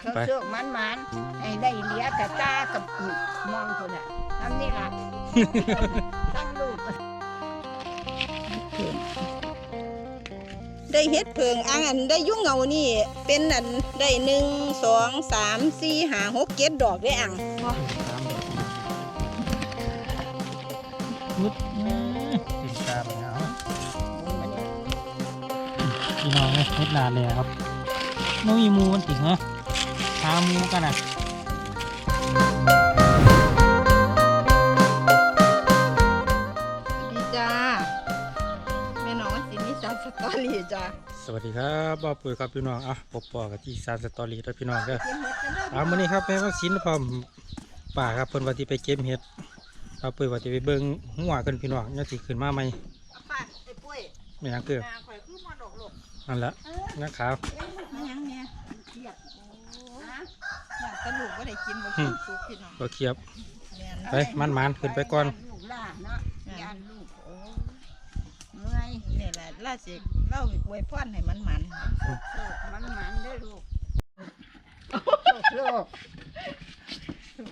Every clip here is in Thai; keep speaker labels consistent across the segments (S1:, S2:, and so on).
S1: เขา
S2: ไป
S1: โชคมันมันๆให้ได้เหลียกับตากับมองคนอะทำนี่ล่ะตั้งลูก
S3: ได้เฮ็ดเพิงอังอันได้ยุ่งเหงานี่ เป็นอันได้หนึ่งสองสามสี่ห้าหกเจ็ดดอกได้อัง
S2: มุดติดตามเนาะพี่น้องเอ้ยเฮ็ดนานเลยครับน้องมีหมูมันติดเหรอ หาหมูกันอะ
S3: ดีจ้าแม่น้องว่าสินิสานสตอรี่จ้า
S2: สวัสดีครับบ่าวปุ๋ยครับพี่น้องอะปอปอกับที่ซานสตอรี่ด้วยพี่น้องเด้อเอามื้อนี้ครับแม่ว่าสินพร้อมป่าครับเพิ่นว่าสิไปเก็บเห็ดบ่าวปุ๋ยว่าสิไปเบิ่งหัวกันพี่น้องยังสิขึ้นมาใหม่
S3: ป้าไอ้ปุ้ย
S2: แม่นหยังคือ
S3: นาข่อยคือมาดอกหลก
S2: นั่นละนักขาว
S3: มันหยังเนี่ย
S1: เครียด
S3: อยากกระดูกก็ได้กินบ่กินสุกพี่น้อง
S2: บ่เคียบ
S3: แม่น
S2: ไปมันๆขึ้นไปก่อน
S1: ลูกหล่านเนาะยานลูกโอ้เมื่อย
S3: นี่แหละล่าสิเล่าอวยพรให้มันมัน
S1: โชคมันมันๆเด้อลูกโชค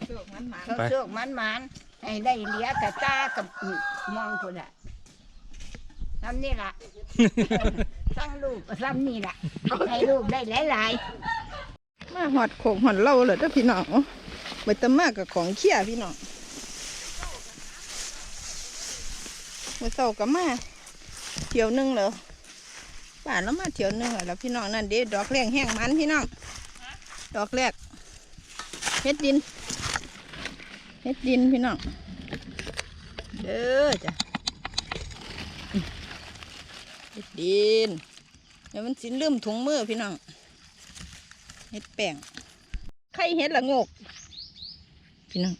S3: สุกๆมันมัน
S1: เขาโชคมันมันๆให้ได้เหลียกับตากับมองคนอะทำนี่ล่ะตั้งลูกทำนี่ล่ะให้ลูกได้หลาย
S3: มาหอดโขกหอดเล่าเลยเด้อพี่น้องไปตะมากกับของเขี้ยพี่น้องเมื่อเช้าก็มาเที่ยวหนึงแล้วป่านแล้วมาเที่ยวหนึงแล้วพี่น้องนั่นเด้ดอกแรงแห้งมันพี่น้องดอกแรกเฮ็ดดินเฮ็ดดินพี่น้องเด้อจ้ะเฮ็ดดินเดี๋ยวมันสินลืมถุงมือพี่น้อง เฮ็ดแป้งไข่เฮ็ดละงก พี่น้อง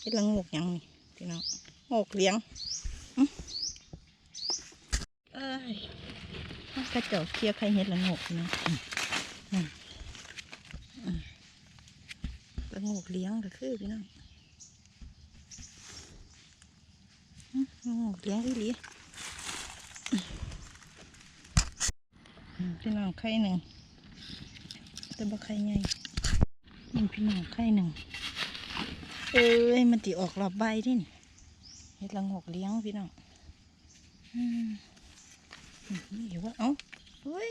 S3: เฮ็ดละงกยังนี่พี่น้องงกเลี้ยงอื้อเอ้ยเอากระเจาเคลียร์ไข่เฮ็ดละงกน้องอื้อนั่นอื้อละงกเลี้ยงก็คือพี่น้องละงกเลี้ยงอีหลีอื้ออื้อพี่น้องไข่หนึ่ง แต่บ่ไข่ใหญ่นี่พี่น้องไข่หนึ่ง เอ้ย มันติออกรอบใบที่นี่เฮ็ดละงกเลี้ยงพี่น้องอืมนี่อยู่ว่าเอ้าเฮ้ย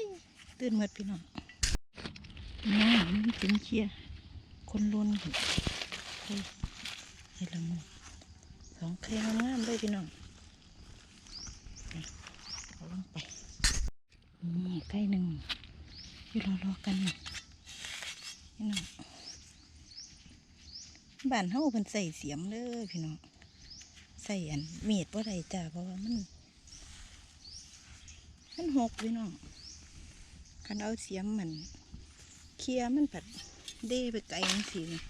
S3: ตื่นหมดพี่น้องน้องมันเป็นเชียคนล้นเห็นเฮ้ยเฮ็ดละงกสองไข่งามๆเลยพี่น้องนี่เอาลงไปนี่ไข่หนึ่งอยู่รอๆกันนี่ พี่น้องบ้านเฮาเพิ่นใส่เสียมเด้อพี่น้องใส่อันมีดบ่ได้จ้าเพราะว่ามันมันหกพี่น้องคันเอาเสียมมันเคลียร์มันผัดเด้ไปไกลจังซี่นี่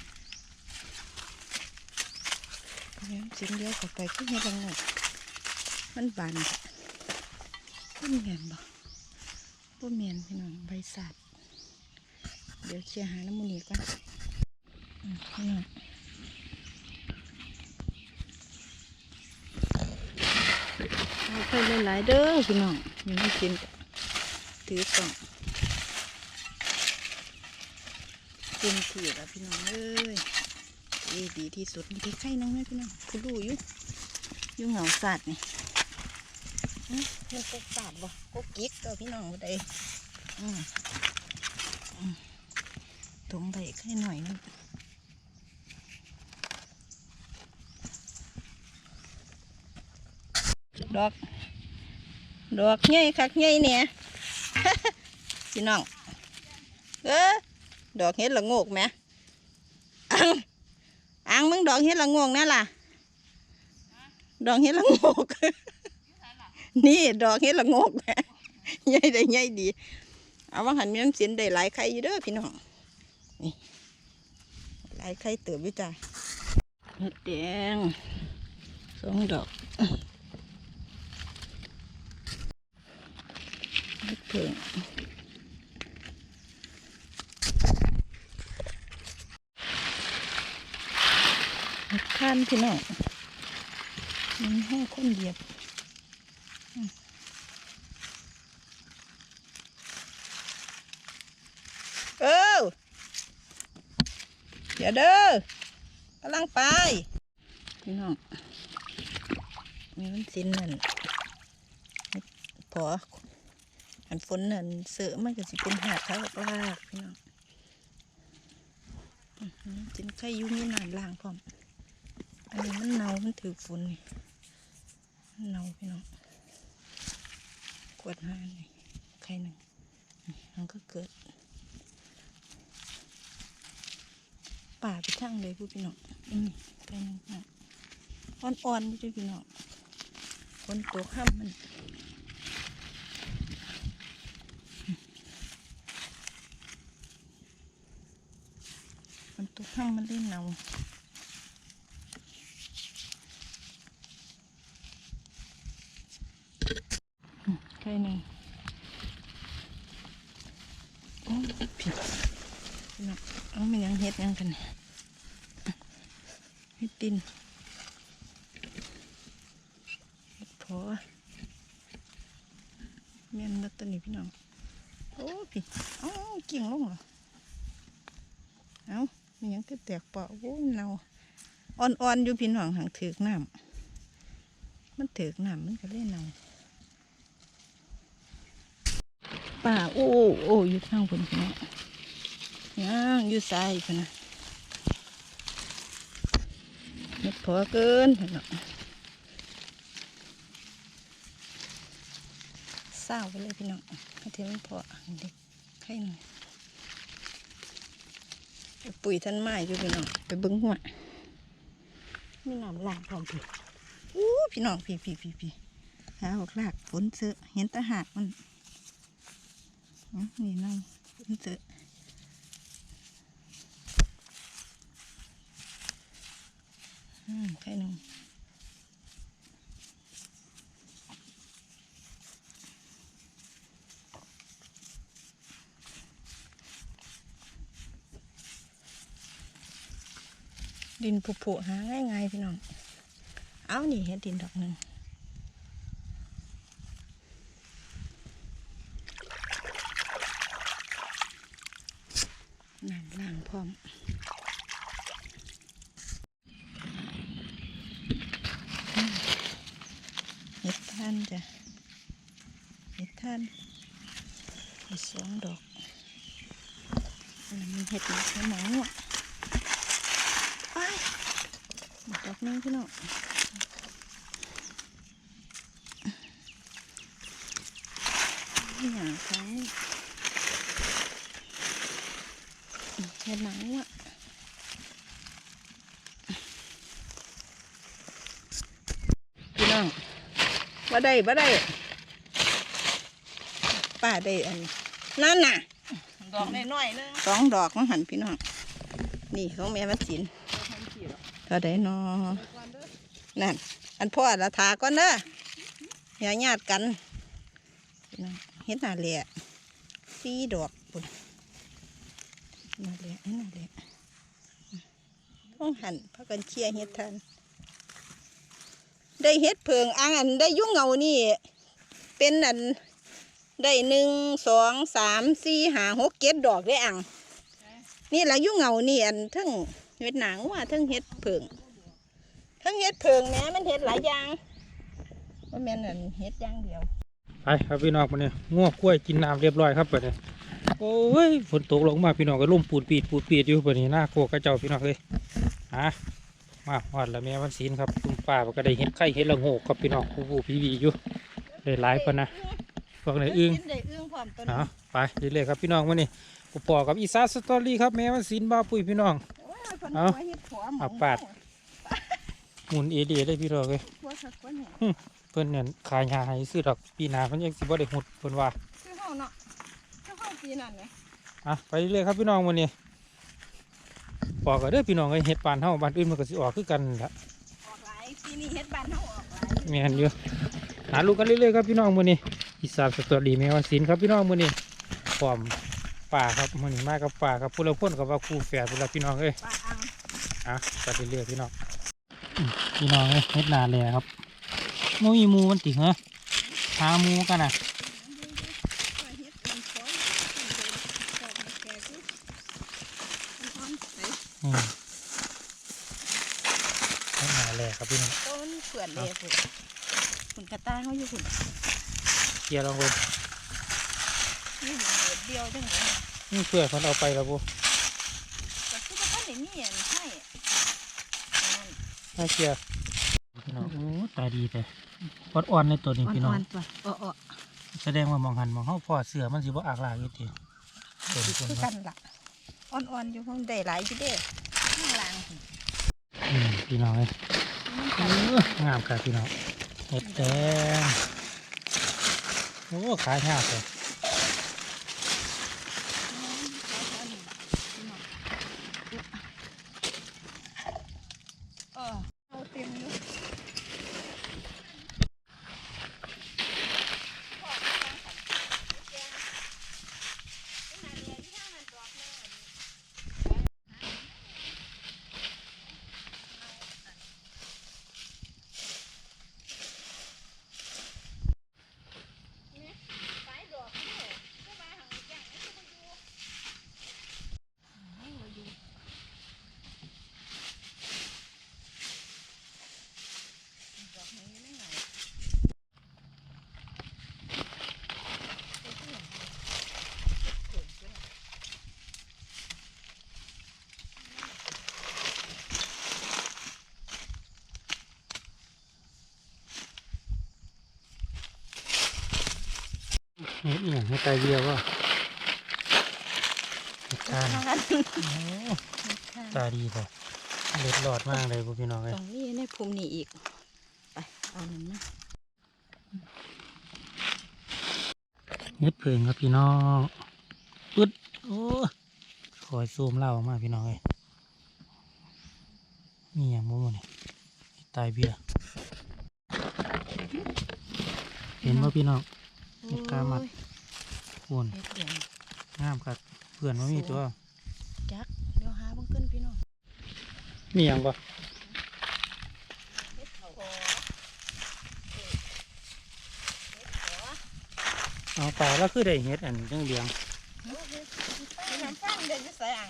S3: เนี่ยสียงเดียวเข้าไปคือเฮ็ดละงกมันบานมันแม่นบ่บ่แม่นพี่น้องใบสัตว ดี๋ยวเคลียร์หาน้ำมูนีก่อนนี่เอาไปหลายๆเด้อพี่น้องมีให้กินก็ถือกล่องเต็มที่แล้วพี่น้องเอ้ยดีดีที่สุดนี่ไข่นังไหมพี่น้องคุณดูยู่ยู่เหงาสัตว์นี่อื้อเรื่องกกสัตว์บ่กกกิ๊กก็พี่น้องได้อืม ตรงใดไข่หน่อยนึงดอก ดอกใหญ่คักใหญ่เนี่ยพี่น้อง เออดอกเห็ดละงกไหมอังอังมึงดอกเห็ดละงกนั่นล่ะ ดอกเห็ดละงก นี่ดอกเห็ดละงกแหมใหญ่ได้ใหญ่ดี เอาว่าหันมีน้ำเสียนได้หลายไข่อยู่เด้อพี่น้อง นี่หลายไข่เติบอยู่จ้ะเห็ดแดงสองดอกเฮ็ดเพิ่งเฮ็ดข้านพี่น้องมันให้คนเหยียบอืมเออ เดี๋ยวเด้อกำลังไป พี่น้อง มีมันสินนั่นพออันฝนนั่นเสือมันก็สิเป็นหาดเขาลากพี่น้องจินไข่ยุ่งนี่นานล่างพร้อม อันนี้มันเน่ามันถือฝนนี่เน่าพี่น้องกวดหานี่ไข่หนึ่งมันก็เกิด ป่าไปทางเลยพูดพี่น้องอืมไข่นึ่งอะอ่อนๆนี่ด้วยพี่น้องคนตัวข้ามมันมันตัวข้ามมันเล่นเนา ไข่หนึ่งโอ้ผิดพี่น้องเอามันยังเฮ็ดยังกันเนี่ยเฮ็ดดิ นเฮ็ดพอแม่นนัตตัวนี้พี่น้อง โอ้พี่เอ้ากิ่งลงเหรอเอ้ามันยังแตกเปล่าโอ้เนาอ่อนๆอยู่พี่น้องหังถือกน้ำมันถือกน้ำมันก็เลยเนาป่าโอ้โอ้อยู่ทางบนพี่น้องย่างอยู่ซ้ายพี่นะเม็ ดพอเกินพี่น้องเศร้าไปเลยพี่น้องให้เทมันพอเด็กไข่หน่อยปุ๋ยท่านไม้อยู่พี่น้องไปเบิ้งหัวมีน้ำลากพร้อมพี่อู้พี่น้องพี่พี่พี่พี่หาออกลากฝนเสือเห็นตะหากมันนี่นั่งมันเจอ อืมใช่นึงดินผุผุหาง่ายๆพี่น้อง เอานี่เห็ดดินดอกหนึ่ง น้ำล้างพร้อมอืมเห็ด ท่านจ้ะเห็ดท่านมีสองดอกอันนี้มีเห็ดหนักหมองอะไปดอกนึงพี่น้องนี่อย่างครั้งเห็ดหนังอะพี่น้อง ว่าได้ว่าได้ป้าได้อันนั่นน่ะ
S4: ดอกน้อยๆนึง
S3: สองดอกของหันพี่น้อง นี่ของแม่วัดศิลเท่าไดนอนั่น อันพ่อละทาก่อนเด้ออย่าญาติกันพี่น้องเห็ดหน้าเหลี่ยสี่ดอกปุ่นนั่นแหละนั่นแหละต้องหันพักกันเชียร์เฮ็ดทัน ได้เฮ็ดเพิงอ่างอันได้ยุ่งเงานี่ เป็นอันได้หนึ่งสองสามสี่ห้าหกเจ็ดดอกได้อ่างนี่แหละยุ่งเงานี่อันทั้งเฮ็ดหนังว่าทั้งเฮ็ดเพิงทั้งเฮ็ดเพิงแม่มันเฮ็ดหลายอย่างว่าแม่นอันเฮ็ดอย่างเดียว
S2: ไปครับพี่น้องมาเนี่ยง่วงกล้วยกินน้ำเรียบร้อยครับเปิดเนี่ยโอ้ยฝนตกลงมาพี่น้องก็ล่มปูดปีดปูดปีดอยู่เปิดนี่หน้าโคกระเจ้าพี่น้องเลยฮะ มาหอดแล้วแม่วันศีลครับคุณป้ามันก็ได้เห็ดไข่เห็ดละโงกครับพี่น้องผู้ผู้พี่วีอยู่ได้หลายคนนะพวกไหนอึ้ง
S3: ได้อึ้งพร้อมตัว
S2: เอาไปเรื่อยๆครับพี่น้องมานี่กูปอกับอีซาสตอรี่ครับแม่วันศีลบ้าปุ้ยพี่น้องเอาเอาปาดหมุนเอเดียได้พี่น้องเลย
S3: หัวสักคนเนี่ย
S2: เพิ่นเนี่ยขายยาให้ซื้อดอกปีหน้าเพิ่นยังสิบ่ได้หุดเพิ่นว่า
S3: คือเฮาเนาะคือเฮาปีนั่นเลย
S2: อะไปเรื่อยๆครับพี่น้องวันนี้ ปอกกันเด้อพี่น้องเอ้ยเฮ็ดปานเฮาบ้านอื่นมันก็สิออกคือกันนั่นล่ะ
S3: ออกหลายปีนี้เฮ็ดบ้านเฮาออกหลาย
S2: แม่นอยู่หาลูกกันเรื่อยๆครับพี่น้องมื้อนี้อีสานสตอรี่แม่วันศิลป์ครับพี่น้องมื้อนี้พร้อมป่าครับมื้อนี้มากับป่าครับผู้ละคนก็ว่าคู่แฝดพุ่นล่ะพี่น้องเอ้ย
S3: ปลาอัง
S2: อะไปเรื่อยๆพี่น้องอืมพี่น้องเอ้ยเฮ็ดนาแลครับบ่มีหมูมันติเหรอหาหมูกันน่ะ
S3: ปลาเฮ็ดมันคอยมันเดินออกมาแก่คือมันอ่อนใส่
S2: นี่ต้องหาแหลกครับพี่น้อง
S3: ต้นเผื่อนเลยพุ่นพุ่นกระ ต่ายเขาอยู่พุ่น
S2: เคลียร์ลองดู
S3: นี่เดือดเดียวจังเลย
S2: นี่เพื่อนคนเอาไปแล้วบุ
S3: แต่คือว่าท่านนี่อันให้นั่น
S2: น่าเคลียร์พี่น้องโอ้ตายดีแต่วัดอ่อนในตัวนี้พี่น้อง
S3: อ่อนๆตัวอ้อ
S2: แสดงว่ามองหันมองเข้าพอเสือมันสิบ่อากลากอยู่ติตัว
S3: ๆ
S2: นี้
S3: คือกันล่ะอ่อนๆอยู่ห้องได้หลายอยู่เด้ข้างล่าง
S2: อืมพี่น้องเอ้ยเอองามค่ะพี่น้อง เห็ดแดงโอ้ขายยากเลย
S3: เห็
S2: ดเนี่ยให้ตายเดียวว่าเห็ดทาน
S3: ทาน
S2: โอ้ตาดีแต่เล็ดหลอดมากเลยพวกพี่น้องเลย
S3: ตรงนี้ในภูมินี่อีก ไป เอาหนึ่งมา
S2: เห็ดเพิงครับพี่น้องปึ๊ดโอ้คอยซูมเล่าออกมาพี่น้องเลยมีอย่างมุ้งเนี่ยตายเบียร์เห็นว่าพี่น้อง เฮ็ดกามัดคุน
S3: เฮ็ดเดือน
S2: งามครับเพื่อนว่ามีตัว
S3: จักเดี๋ยวหาเบังขึ้นพี่น้อง
S2: มีอย่างปะ
S3: เฮ็ดเขา
S2: เอาปลาแล้วคือได้เห็ดอันเรื่องเลี้ยง
S3: มีน้ำฟังเดินจะใส่อ่าง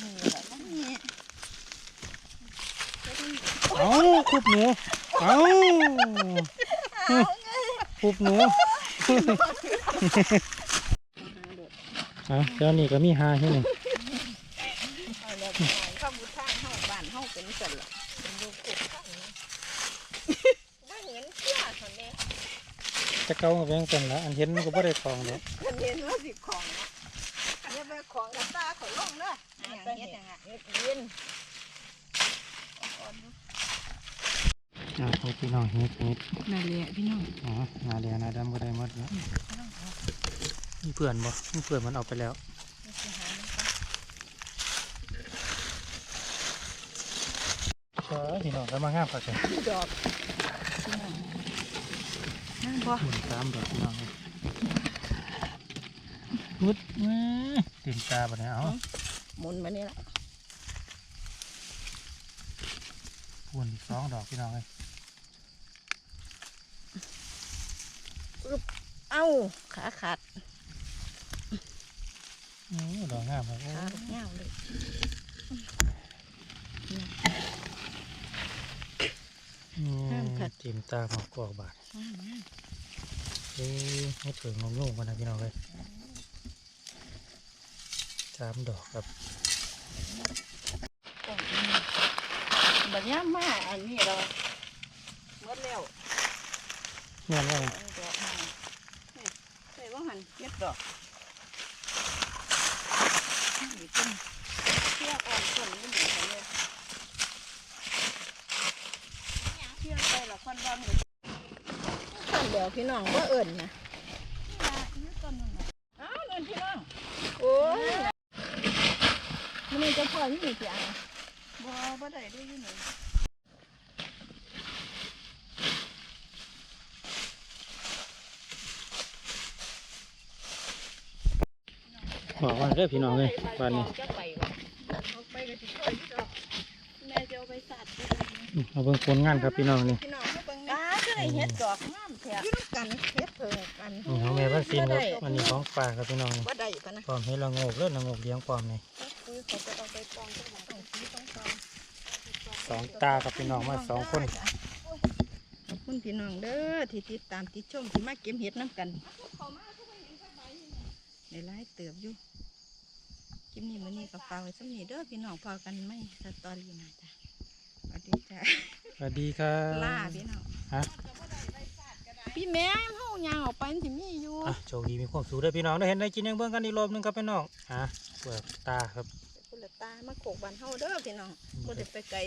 S3: นี่แหละมันนี่
S2: เอาคุบหนู เอาคุบหนู อะเจ้านี่ก็มีหาให้หนึ่ง
S3: เอาแล้วเข้าบุทางเข้าบ้านเข้าเป็นสันละเป็นลูกกุกข้างนี้ว่าเห็นเชื่อคนนี้
S2: จะเกากับแบงกันละอันเห็นมันก็บ่ได้ทองเลย
S3: คนเห็นว่าสิของเนาะอย่าไปของกับตาเขาลงเด้ออย่างเฮ็ดอย่างเงี้ยเฮ็ดยิน
S2: อะให้พี่น้องเห็ดเห็ด
S3: นั่นแหละพี่น้อง
S2: อ๋อหนาแดงหนาดำก็ได้หมดแล้วมีเพื่อนบ่มีเพื่อนมันเอาไปแล้วใช่พี่น้องก็มางามคักเลย
S3: ดอกนั่งบ่
S2: หมุนตามดอกพี่น้องเลยพุดแหม่เต็มตาบ่เนี่ยเอา
S3: หมุนมานี่ละ
S2: พูนอีกสองดอกพี่น้องเลย
S3: อ้าขาขาด
S2: โอ้ดอกงามครับโอ้
S3: ขาลูกเงาเลย
S2: อืม
S3: งามคัก
S2: เต็มตาหมอกกอกบาท
S3: งามงาม
S2: เอ้ยให้ถึงงงๆกันนะพี่น้องเลยสามดอกครับ
S3: กล่องนี้บัดยามมาอันนี้เราหมดแล้ว
S2: เงี้ยว่า
S3: อันดอกมานี่ ใส่ว่าหันเก็บดอกนี่เป็นเที่ยวอ่อนต้นนี่เหมือนกันเลยเที่ยวไปละคนบ้านเลยคนเดียวพี่น้องว่าเอิ่นนะอ้าวนั่นพี่น้องโอ้ยมันนี่จะพอนี่เสียงบ่บ่ได้ด้วยอยู่หนึ่ง
S2: บอกว่าเด้อพี่น้องเลยบ้านนี้
S3: จะไปวะเอาไปก็สิช่วยพี่ดอกแม่จะเอาไปสาดไป
S2: อืมเอาเบิ่งผลงานครับพี่น้องนี่
S3: พี่น้องเขาเบิ่งนะก็ได้เฮ็ดดอกงามแท้อยู่นำกันเฮ็ดเพิ่งกัน
S2: นี่ของแม่พักซินครับวันนี้ของฝากครับพี่น้องนี่
S3: บ่ได้ปะนะ
S2: ปลอมให้ละโงกเลือดละโงกเลี้ยงปลอมนี่
S3: คือ
S4: เขาจะเอาไปปองเจ้าหน้าต้องสีต้องปอง
S2: สองตากับพี่น้องมาสองคน
S3: ขอบคุณพี่น้องเด้อที่ติดตามติดชมที่มาเก็บเห็ดน้ำกัน ในไลฟ์เติบอยู่คลิปนี้มื้อนี้ก็ฝากไว้สำนีเด้อพี่น้องพอกันไหมสตอรี่นะจ้ะสวัสดีจ้ะ
S2: สวัสดีครับ
S3: ล่าพี่น้อง
S2: ฮะ
S3: พี่แม่เฮายางออกไปมันสิมีอยู่
S2: อะโชคดีมีความสุขเด้อพี่น้องได้เห็นได้กินยังเบิ่งกันอีกรอบหนึงครับพี่น้องอะเปิดตาครับ
S3: ไปพุ่นละตามาโขกบันเฮาเด้อพี่น้องบ่ได้ไปไกล